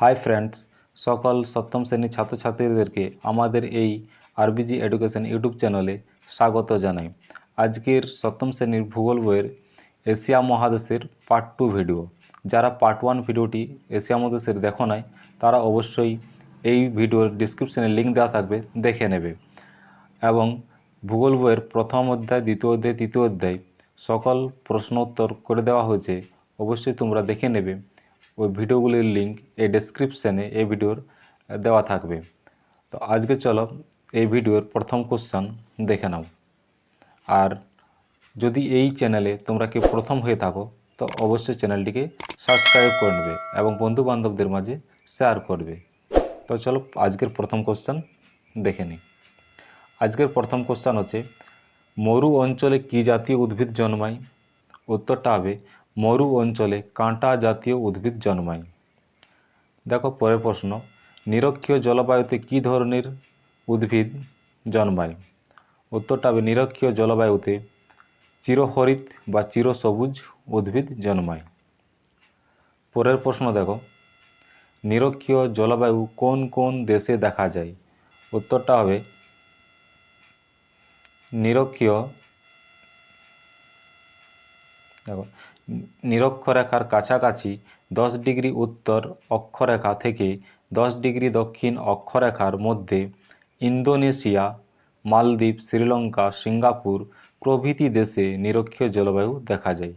Hi friends সকল সপ্তম শ্রেণির ছাত্রছাত্রীদেরকে আমাদের এই আরবিজি এডুকেশন ইউটিউব চ্যানেলে স্বাগত জানাই। আজকের সপ্তম শ্রেণির ভূগোল বইয়ের এশিয়া মহাদেশের পার্ট টু ভিডিও যারা পার্ট ওয়ান ভিডিওটি এশিয়া মহাদেশের দেখো নাই, তারা অবশ্যই এই ভিডিওর ডিসক্রিপশনে লিঙ্ক দেওয়া থাকবে, দেখে নেবে। এবং ভূগোল বইয়ের প্রথম অধ্যায়, দ্বিতীয় অধ্যায়, তৃতীয় অধ্যায় সকল প্রশ্ন উত্তর করে দেওয়া হয়েছে, অবশ্যই তোমরা দেখে নেবে। ওই ভিডিওগুলির লিঙ্ক এই ডেসক্রিপশানে এই ভিডিওর দেওয়া থাকবে। তো আজকে চলো এই ভিডিওর প্রথম কোশ্চান দেখে নাও। আর যদি এই চ্যানেলে তোমরা কেউ প্রথম হয়ে থাকো, তো অবশ্যই চ্যানেলটিকে সাবস্ক্রাইব করে নেবে এবং বন্ধু বান্ধবদের মাঝে শেয়ার করবে। তো চলো আজকের প্রথম কোশ্চান দেখে নিই। আজকের প্রথম কোশ্চান হচ্ছে, মরু অঞ্চলে কী জাতীয় উদ্ভিদ জন্মায়? উত্তরটা হবে মরু অঞ্চলে কাঁটা জাতীয় উদ্ভিদ জন্মায়। দেখো পরের প্রশ্ন, নিরক্ষীয় জলবায়ুতে কী ধরনের উদ্ভিদ জন্মায়? উত্তরটা হবে নিরক্ষীয় জলবায়ুতে চিরহরিত বা চিরসবুজ উদ্ভিদ জন্মায়। পরের প্রশ্ন দেখো, নিরক্ষীয় জলবায়ু কোন কোন দেশে দেখা যায়? উত্তরটা হবে নিরক্ষীয়, দেখো নিরক্ষরেখার কাছাকাছি দশ ডিগ্রি উত্তর অক্ষরেখা থেকে দশ ডিগ্রি দক্ষিণ অক্ষরেখার মধ্যে ইন্দোনেশিয়া, মালদ্বীপ, শ্রীলঙ্কা, সিঙ্গাপুর প্রভৃতি দেশে নিরক্ষীয় জলবায়ু দেখা যায়।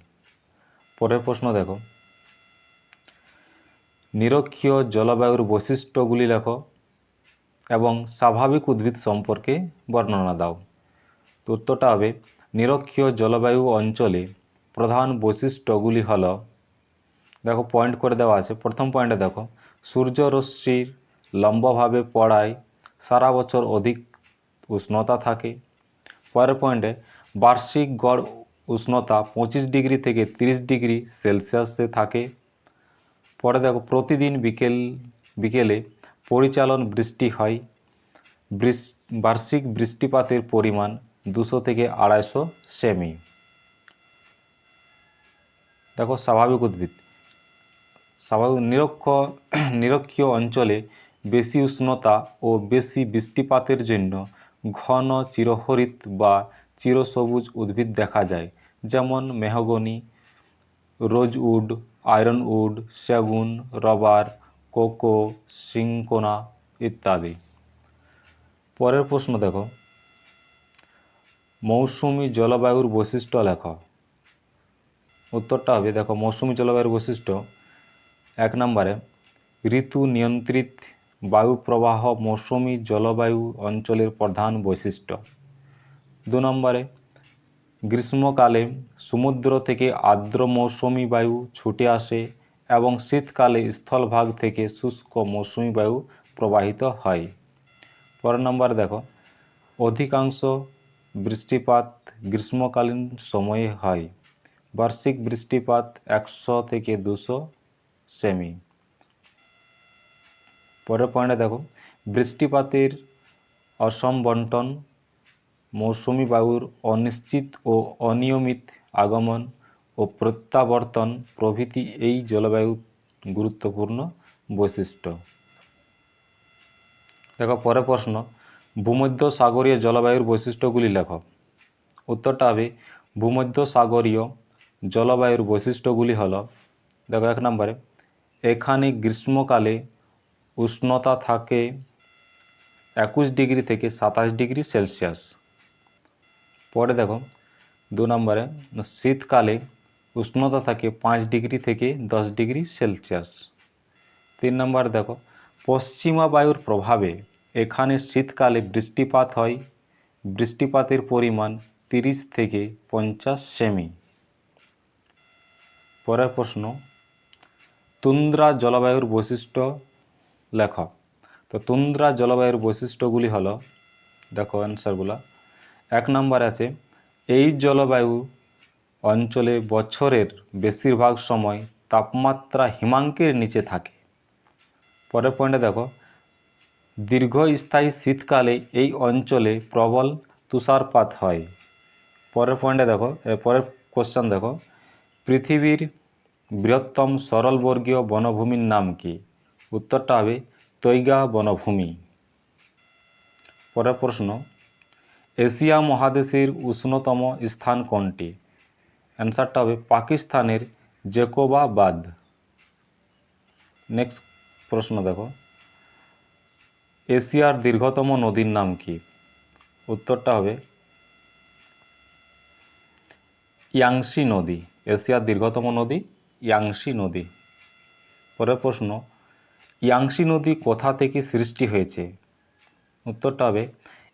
পরের প্রশ্ন দেখো। নিরক্ষীয় জলবায়ুর বৈশিষ্ট্যগুলি লেখো এবং স্বাভাবিক উদ্ভিদ সম্পর্কে বর্ণনা দাও। উত্তরটা হবে, নিরক্ষীয় জলবায়ু অঞ্চলে প্রধান বৈশিষ্ট্যগুলি হল, দেখো পয়েন্ট করে দেওয়া আছে। প্রথম পয়েন্টে দেখো সূর্যরশ্মির লম্বভাবে পড়ায় সারা বছর অধিক উষ্ণতা থাকে। পরের পয়েন্টে বার্ষিক গড় উষ্ণতা পঁচিশ ডিগ্রি থেকে তিরিশ ডিগ্রি সেলসিয়াসে থাকে। পরে দেখো, প্রতিদিন বিকেল, বিকেলে পরিচালন বৃষ্টি হয়। বার্ষিক বৃষ্টিপাতের পরিমাণ দুশো থেকে আড়াইশো সেমি। দেখো স্বাভাবিক উদ্ভিদ। স্বাভাবিক নিরক্ষ, নিরক্ষীয় অঞ্চলে বেশি উষ্ণতা ও বেশি বৃষ্টিপাতের জন্য ঘন চিরহরিত বা চিরসবুজ উদ্ভিদ দেখা যায়, যেমন মেহগনি, রোজউড আয়রন উড সেগুন, রবার, কোকো সিংকোনা ইত্যাদি। পরের প্রশ্ন দেখো। মৌসুমি জলবায়ুর বৈশিষ্ট্য লেখা। উত্তরটা হবে, দেখো, মৌসুমি জলবায়ুর বৈশিষ্ট্য, এক নম্বরে, ঋতু নিয়ন্ত্রিত বায়ু প্রবাহ মৌসুমি জলবায়ু অঞ্চলের প্রধান বৈশিষ্ট্য। দু নম্বরে, গ্রীষ্মকালে সমুদ্র থেকে আর্দ্র মৌসুমি বায়ু ছুটে আসে এবং শীতকালে স্থলভাগ থেকে শুষ্ক মৌসুমি বায়ু প্রবাহিত হয়। পরের নম্বরে, দেখো, অধিকাংশ বৃষ্টিপাত গ্রীষ্মকালীন সময়ে হয়। বার্ষিক বৃষ্টিপাত একশো থেকে দুশো সেমি। পরের পয়েন্টে দেখো, বৃষ্টিপাতের অসম বন্টন, মৌসুমি বায়ুর অনিশ্চিত ও অনিয়মিত আগমন ও প্রত্যাবর্তন প্রভৃতি এই জলবায়ু গুরুত্বপূর্ণ বৈশিষ্ট্য। দেখো, পরের প্রশ্ন, ভূমধ্য সাগরীয় জলবায়ুর বৈশিষ্ট্যগুলি লেখ। উত্তরটা হবে, ভূমধ্য সাগরীয় জলবায়ুর বৈশিষ্ট্যগুলি হল, দেখো এক নম্বরে, এখানে গ্রীষ্মকালে উষ্ণতা থাকে একুশ ডিগ্রি থেকে সাতাশ ডিগ্রি সেলসিয়াস। পরে দেখো, দু নম্বরে, শীতকালে উষ্ণতা থাকে পাঁচ ডিগ্রি থেকে দশ ডিগ্রি সেলসিয়াস। তিন নম্বর দেখো, পশ্চিমা বায়ুর প্রভাবে এখানে শীতকালে বৃষ্টিপাত হয়, বৃষ্টিপাতের পরিমাণ তিরিশ থেকে পঞ্চাশ সেমি। পরের প্রশ্ন, তুন্দ্রা জলবায়ুর বৈশিষ্ট্য লেখ। তো তুন্দ্রা জলবায়ুর বৈশিষ্ট্যগুলি হলো, দেখো অ্যান্সারগুলো এক নম্বর আছে, এই জলবায়ু অঞ্চলে বছরের বেশিরভাগ সময় তাপমাত্রা হিমাঙ্কের নিচে থাকে। পরের পয়েন্টে দেখো, দীর্ঘস্থায়ী শীতকালে এই অঞ্চলে প্রবল তুষারপাত হয়। পরের পয়েন্টে দেখো পরের কোশ্চেন দেখো পৃথিবীর বৃহত্তম সরলবর্গীয় বনভূমির নাম কি? উত্তরটা হবে তৈগা বনভূমি। পরের প্রশ্ন, এশিয়া মহাদেশের উষ্ণতম স্থান কোনটি? অ্যান্সারটা হবে পাকিস্তানের জেকোবাবাদ। নেক্সট প্রশ্ন দেখো। এশিয়ার দীর্ঘতম নদীর নাম কি? উত্তরটা হবে ইয়াংশি নদী। এশিয়ার দীর্ঘতম নদী ইয়াংশি নদী। পরের প্রশ্ন ইয়াংশি নদী কোথা থেকে সৃষ্টি হয়েছে? উত্তরটা হবে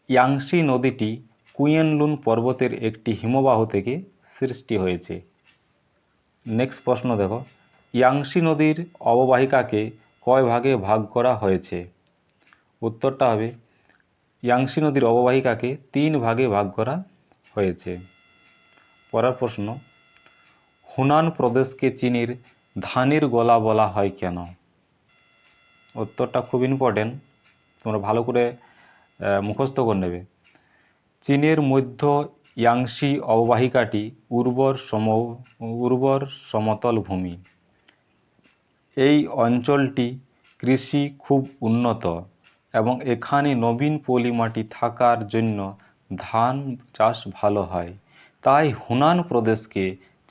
ইয়াংশি নদীটি কুয়েনলুন পর্বতের একটি হিমবাহ থেকে সৃষ্টি হয়েছে। নেক্সট প্রশ্ন দেখো ইয়াংশি নদীর অববাহিকাকে কয় ভাগে ভাগ করা হয়েছে? উত্তরটা হবে ইয়াংশি নদীর অববাহিকাকে তিন ভাগে ভাগ করা হয়েছে। পরের প্রশ্ন হুনান প্রদেশকে চীনের ধানের গলা বলা হয় কেন? উত্তরটা খুব ইম্পর্টেন্ট তোমরা ভালো করে মুখস্থ করে নেবে। চীনের মধ্য ইয়াংশি অববাহিকাটি উর্বর সম, উর্বর সমতল ভূমি। এই অঞ্চলটি কৃষি খুব উন্নত এবং এখানে নবীন পলি মাটি থাকার জন্য ধান চাষ ভালো হয়। তাই হুনান প্রদেশকে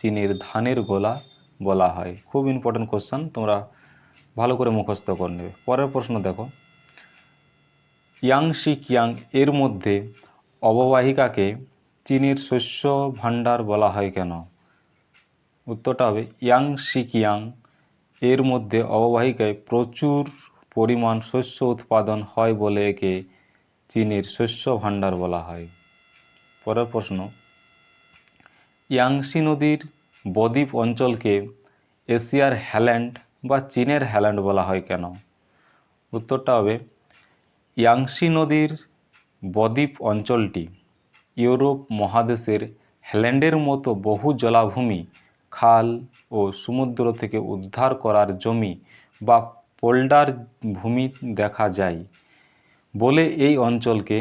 চীনের ধানের গোলা বলা হয়। খুব ইম্পর্টেন্ট কোশ্চেন তোমরা ভালো করে মুখস্থ করে নেবে। পরের প্রশ্ন দেখো। ইয়াংশি কিয়াং এর মধ্যে অববাহিকাকে চীনের শস্য ভাণ্ডার বলা হয় কেন? উত্তরটা হবে ইয়াংশি কিয়াং এর মধ্যে অববাহিকায় প্রচুর পরিমাণ শস্য উৎপাদন হয় বলে একে চীনের শস্য ভাণ্ডার বলা হয়। পরের প্রশ্ন ইয়াংশি নদীর বদ্বীপ অঞ্চলকে এশিয়ার হ্যাল্যান্ড বা চীনের হ্যাল্যান্ড বলা হয় কেন? উত্তরটা হবে ইয়াংশি নদীর বদ্বীপ অঞ্চলটি ইউরোপ মহাদেশের হ্যাল্যান্ডের মতো বহু জলাভূমি, খাল ও সমুদ্র থেকে উদ্ধার করার জমি বা পোল্ডার ভূমি দেখা যায় বলে এই অঞ্চলকে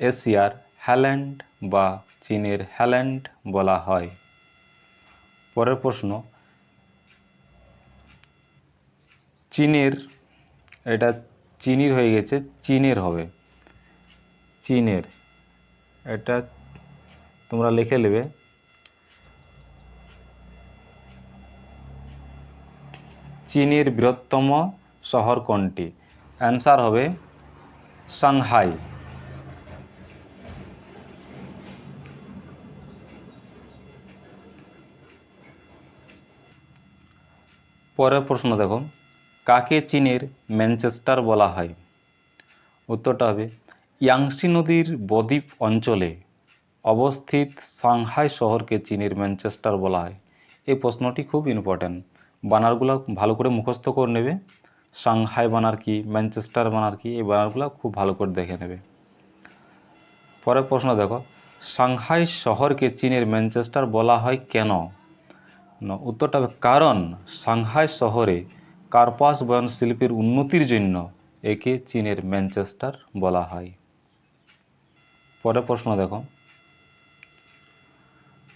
এশিয়ার হ্যাল্যান্ড বা চীনের হ্যাল্যান্ড বলা হয়। পরের প্রশ্ন, চীনের, এটা চিনির হয়ে গেছে, চীনের হবে। চীনের, এটা তোমরা লিখে নেবে। চীনের বৃহত্তম শহর কোনটি? অ্যান্সার হবে, সাংহাই। পরের প্রশ্ন দেখো, কাকে চীনের ম্যানচেস্টার বলা হয়? উত্তরটা হবে, ইয়াংসি নদীর বদ্বীপ অঞ্চলে অবস্থিত সাংহাই শহরকে চীনের ম্যানচেস্টার বলা হয়। এই প্রশ্নটি খুব ইম্পর্ট্যান্ট বানারগুলো ভালো করে মুখস্থ করে নেবে। সাংহাই বানার কি, ম্যানচেস্টার বানার কি, এই বানারগুলো খুব ভালো করে দেখে নেবে। পরের প্রশ্ন দেখো, সাংহাই শহরকে চীনের ম্যানচেস্টার বলা হয় কেন? উত্তরটা কারণ সাংহাই শহরে কার্পাস বয়ন শিল্পের উন্নতির জন্য একে চীনের ম্যানচেস্টার বলা হয়। পরের প্রশ্ন দেখো।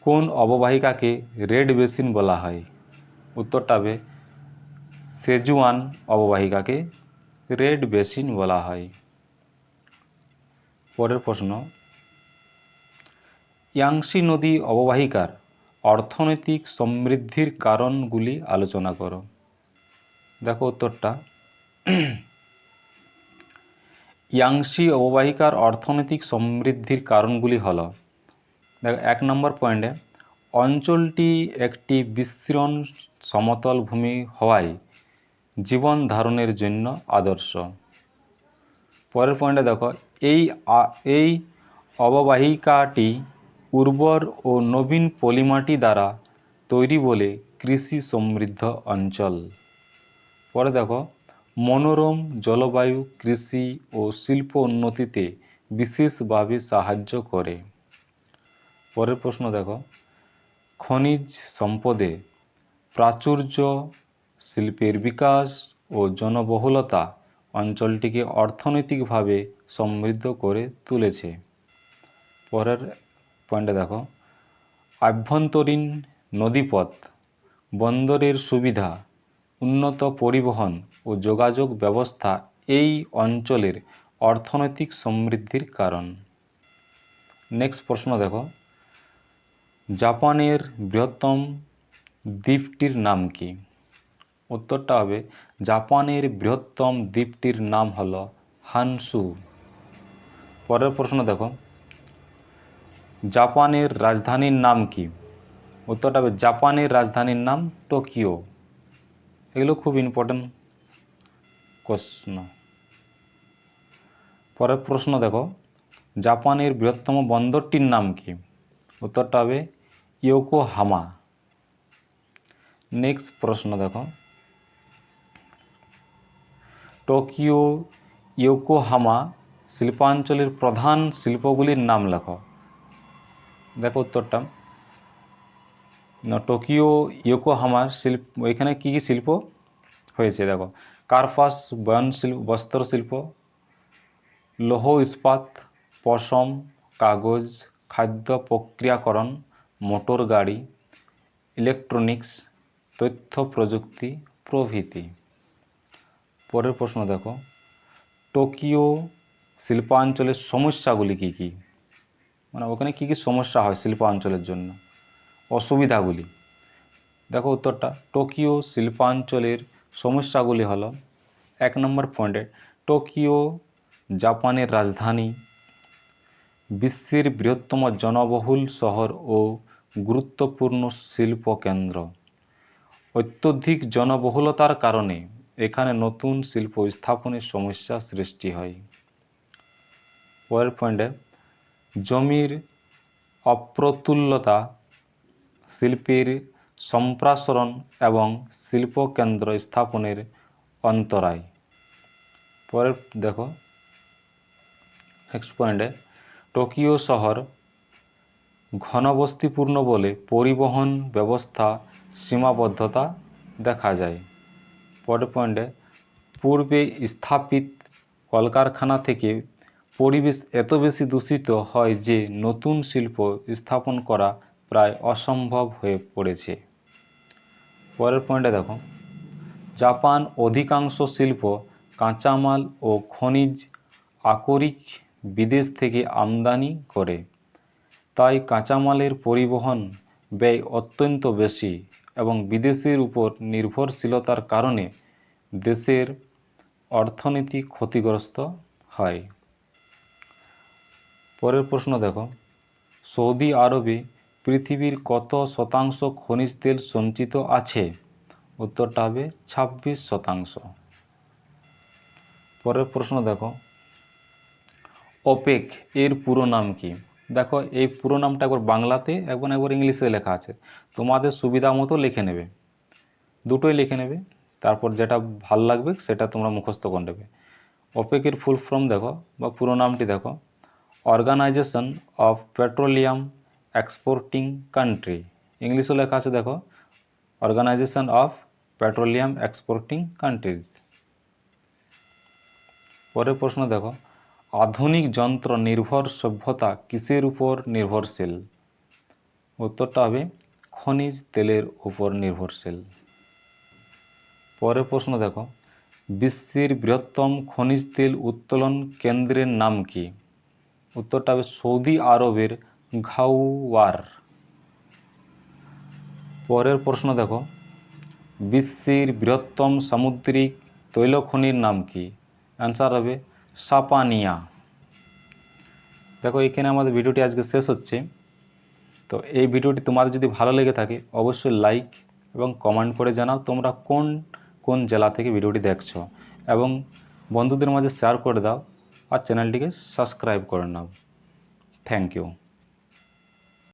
কোন অববাহিকাকে রেড বেসিন বলা হয়? উত্তরটা হবে, সেজুয়ান অববাহিকাকে রেড বেসিন বলা হয়। পরের প্রশ্ন, ইয়াংসি নদী অববাহিকার অর্থনৈতিক সমৃদ্ধির কারণগুলি আলোচনা করো। দেখো উত্তরটা। ইয়াংসি অববাহিকার অর্থনৈতিক সমৃদ্ধির কারণগুলি হল, দেখো এক নম্বর পয়েন্টে, অঞ্চলটি একটি বিস্তৃণ সমতল ভূমি হওয়ায় জীবন ধারণের জন্য আদর্শ। পরের পয়েন্টে দেখো, এই এই অববাহিকাটি উর্বর ও নবীন পলিমাটি দ্বারা তৈরি বলে কৃষি সমৃদ্ধ অঞ্চল। পরে দেখো, মনোরম জলবায়ু কৃষি ও শিল্প উন্নতিতে বিশেষভাবে সাহায্য করে। পরের প্রশ্ন দেখো, খনিজ সম্পদে প্রাচুর্য শিল্পের বিকাশ ও জনবহুলতা অঞ্চলটিকে অর্থনৈতিকভাবে সমৃদ্ধ করে তুলেছে। পরের পয়েন্টে দেখো। আভ্যন্তরীণ নদীপথ, বন্দরের সুবিধা, উন্নত পরিবহন ও যোগাযোগ ব্যবস্থা এই অঞ্চলের অর্থনৈতিক সমৃদ্ধির কারণ। নেক্সট প্রশ্ন দেখো। জাপানের বৃহত্তম দ্বীপটির নাম কি? উত্তরটা হবে, জাপানের বৃহত্তম দ্বীপটির নাম হল হানসু। পরের প্রশ্ন দেখো। জাপানের রাজধানীর নাম কি? উত্তরটা হবে জাপানের রাজধানীর নাম টোকিও। এগুলো খুব ইম্পর্টেন্ট প্রশ্ন পরের প্রশ্ন দেখো, জাপানের বৃহত্তম বন্দরটির নাম কি? উত্তরটা হবে ইয়োকোহামা। নেক্সট প্রশ্ন দেখো। টোকিও, ইয়োকোহামা শিল্পাঞ্চলের প্রধান শিল্পগুলির নাম লেখো। দেখো উত্তরটা। টোকিও ইয়োকোহামার শিল্প, এখানে কী কী শিল্প হয়েছে দেখো। কার্পাস বয়ন শিল্প, বস্ত্র শিল্প, লৌহ ইস্পাত, পশম, কাগজ, খাদ্য প্রক্রিয়াকরণ, মোটর গাড়ি, ইলেকট্রনিক্স, তথ্য প্রযুক্তি, প্রভৃতি। পরের প্রশ্ন দেখো। টোকিও শিল্পাঞ্চলের সমস্যাগুলি কী কী? মানে ওখানে কী কী সমস্যা হয় শিল্পাঞ্চলের জন্য? অসুবিধাগুলি। দেখো উত্তরটা, টোকিও শিল্পাঞ্চলের সমস্যাগুলি হলো, এক নম্বর পয়েন্টে, টোকিও জাপানের রাজধানী, বিশ্বের বৃহত্তম জনবহুল শহর ও গুরুত্বপূর্ণ শিল্প কেন্দ্র অত্যধিক জনবহুলতার কারণে এখানে নতুন শিল্প স্থাপনের সমস্যা সৃষ্টি হয়। পরের পয়েন্টে জমির অপ্রতুল্যতা, শিল্পের সম্প্রসারণ এবং শিল্পকেন্দ্র স্থাপনের অন্তরায়। পরের, দেখো নেক্সট পয়েন্টে টোকিও শহর ঘনবস্তিপূর্ণ বলে পরিবহন ব্যবস্থা সীমাবদ্ধতা দেখা যায়। পরের পয়েন্টে পূর্বে স্থাপিত কলকারখানা থেকে পরিবেশ এত বেশি দূষিত হয় যে নতুন শিল্প স্থাপন করা প্রায় অসম্ভব হয়ে পড়েছে। পরের পয়েন্টে দেখো। জাপান অধিকাংশ শিল্প কাঁচামাল ও খনিজ আকরিক বিদেশ থেকে আমদানি করে। তাই কাঁচামালের পরিবহন ব্যয় অত্যন্ত বেশি এবং বিদেশের উপর নির্ভরশীলতার কারণে দেশের অর্থনীতি ক্ষতিগ্রস্ত হয়। পরের প্রশ্ন দেখো। সৌদি আরবে পৃথিবীর কত শতাংশ খনিজ তেল সঞ্চিত আছে? উত্তরটা হবে ছাব্বিশ শতাংশ। পরের প্রশ্ন দেখো। ওপেক এর পুরো নাম কি? দেখো, এই পুরো নামটা একবার বাংলাতে, একবার একবার ইংলিশে লেখা আছে। তোমাদের সুবিধা মতো লিখে নেবে। দুটোই লিখে নেবে। তারপর যেটা ভালো লাগবে, সেটা তোমরা মুখস্থ করে নেবে। ওপেকের ফুল ফর্ম দেখো, বা পুরো নামটি দেখো। Organisation of petroleum exporting country. ইংলিশও লেখা আছে, দেখো, organisation of petroleum exporting countries. পরের প্রশ্ন, দেখো, আধুনিক যন্ত্র নির্ভর সভ্যতা কিসের উপর নির্ভরশীল? উত্তরটা হবে, খনিজ তেলের উপর নির্ভরশীল। পরের প্রশ্ন, দেখো, বিশ্বের বৃহত্তম খনিজ তেল উত্তোলন কেন্দ্রের নাম কি? উত্তরটা হবে সৌদি আরবের ঘাউয়ার পরের প্রশ্ন দেখো, বিশ্বের বৃহত্তম সামুদ্রিক তৈলখনির নাম কি? অ্যান্সার হবে সাপানিয়া। দেখো, এখানে আমাদের ভিডিওটি আজকে শেষ হচ্ছে। তো এই ভিডিওটি তোমাদের যদি ভালো লেগে থাকে, অবশ্যই লাইক এবং কমেন্ট করে জানাও তোমরা কোন কোন জেলা থেকে ভিডিওটি দেখছ। এবং বন্ধুদের মাঝে শেয়ার করে দাও। আর চ্যানেলটিকে সাবস্ক্রাইব করে নাও থ্যাংক ইউ